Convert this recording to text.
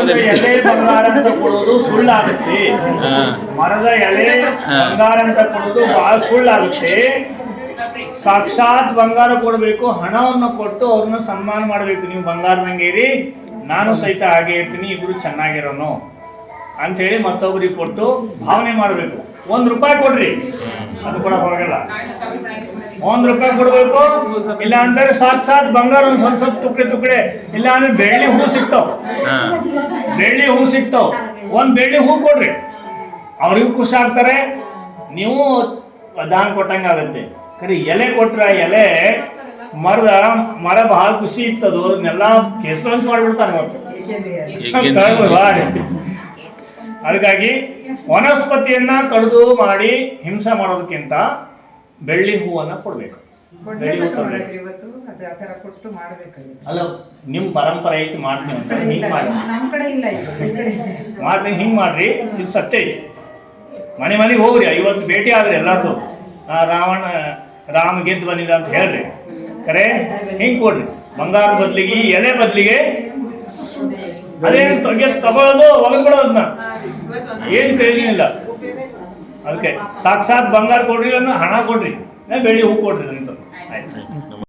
ಮರದ ಎಲೆ ಬಂಗಾರ ಅಂತ ಕೊಡೋದು ಸುಳ್ಳಾಗುತ್ತೆ. ಮರದ ಎಲೆ ಬಂಗಾರ ಅಂತ ಕೊಡೋದು ಬಹಳ ಸುಳ್ಳಾಗುತ್ತೆ. ಸಾಕ್ಷಾತ್ ಬಂಗಾರ ಕೊಡಬೇಕು ಹಣವನ್ನು ಕೊಟ್ಟು ಅವ್ರನ್ನ ಸನ್ಮಾನ ಮಾಡಬೇಕು. ನೀವು ಬಂಗಾರದಂಗೆ ಇರಿ ನಾನು ಸಹಿತ ಹಾಗೆ ಇರ್ತೀನಿ ಇಬ್ರು ಚೆನ್ನಾಗಿರೋನು ಅಂತ ಹೇಳಿ ಮತ್ತೊಬ್ಬರಿಗೆ ಕೊಟ್ಟು ಭಾವನೆ ಮಾಡಬೇಕು. ಒಂದ್ ರೂಪಾಯಿ ಕೊಡ್ರಿ. ಅದು ಕೂಡ ಹೋಗಲ್ಲ ಒಂದ್ ರೂಪಾಯಿ ಕೊಡ್ಬೇಕು ಇಲ್ಲ ಅಂತಂದ್ರೆ ಸಾಕ್ಷಾತ್ ಬಂಗಾರ ಒಂದ್ ಸ್ವಲ್ಪ ಸ್ವಲ್ಪ ತುಕಡೆ ತುಕಡೆ ಇಲ್ಲ ಅಂದ್ರೆ ಬೆಳ್ಳಿ ಹೂ ಸಿಗ್ತಾವ. ಬೆಳ್ಳಿ ಹೂ ಸಿಗ್ತಾವ. ಒಂದ್ ಬೆಳ್ಳಿ ಹೂ ಕೊಡ್ರಿ. ಅವ್ರಿಗೂ ಖುಷಿ ಆಗ್ತಾರೆ. ನೀವು ದಾನ ಕೊಟ್ಟಂಗ ಆಗತ್ತೆ. ಕರಿ ಎಲೆ ಕೊಟ್ರ ಎಲೆ ಮರದ ಮರ ಬಹಳ ಖುಷಿ ಇತ್ತದು. ಅದನ್ನೆಲ್ಲ ಕೆಸರಂಚ್ ಮಾಡ್ಬಿಡ್ತಾನೆ ಇವತ್ತು. ಏಕೆಂದ್ರೆ- ಅದಕ್ಕಾಗಿ ವನಸ್ಪತಿಯನ್ನ ಕಡಿದು ಮಾಡಿ ಹಿಂಸೆ ಮಾಡೋದಕ್ಕಿಂತ ಬೆಳ್ಳಿ ಹೂವನ್ನ ಕೊಡ್ಬೇಕು. ಇವತ್ತು ಅದು ಆ ಥರ ಕೊಟ್ಟು ಮಾಡ್ಬೇಕಾಗಿದೆ. ಅಲ್ಲ ನಿಮ್ ಪರಂಪರೆ ಐತಿ ಮಾಡ್ತೀನಿ ಅಂತ. ಕಡೆ ಹಿಂಗ್ ಮಾಡಿ ನಮ್ಮ ಕಡೆ ಇಲ್ಲ ಇದು ಈ ಕಡೆ ಮಾಡ್ತೀನಿ ಹಿಂಗ್ ಮಾಡ್ರಿ. ಇದು ಸತ್ಯ ಐತಿ. ಮನೆ ಮನೆಗೆ ಹೋಗ್ರಿ ಐವತ್ತು ಭೇಟಿ ಆದ್ರಿ ಎಲ್ಲಾರ್ದು. ಆ, ರಾವಣ ರಾಮ ಗೆದ್ದು ಬಂದಿದೆ ಅಂತ ಹೇಳ್ರಿ. ಕರೆ ಹಿಂಗ್ ಕೊಡ್ರಿ. ಬಂಗಾರ ಬದ್ಲಿಗೆ ಎಲೆ ಬದ್ಲಿಗೆ ಅದೇನು ತೊಗೆ ತಗೊಳ್ಳೋದು ಒಗದ್ಬಿಡೋದನ್ನ. ಏನ್ ಪ್ರಯೋಜನ ಇಲ್ಲ. ಅದಕ್ಕೆ ಸಾಕ್ಷಾತ್ ಬಂಗಾರ ಕೊಡ್ರಿ ಅನ್ನೋ ಹಣ ಕೊಡ್ರಿ. ಬೆಳ್ಳಿ ಹೂ ಕೊಡ್ರಿ ಅಂತ ಆಯ್ತು.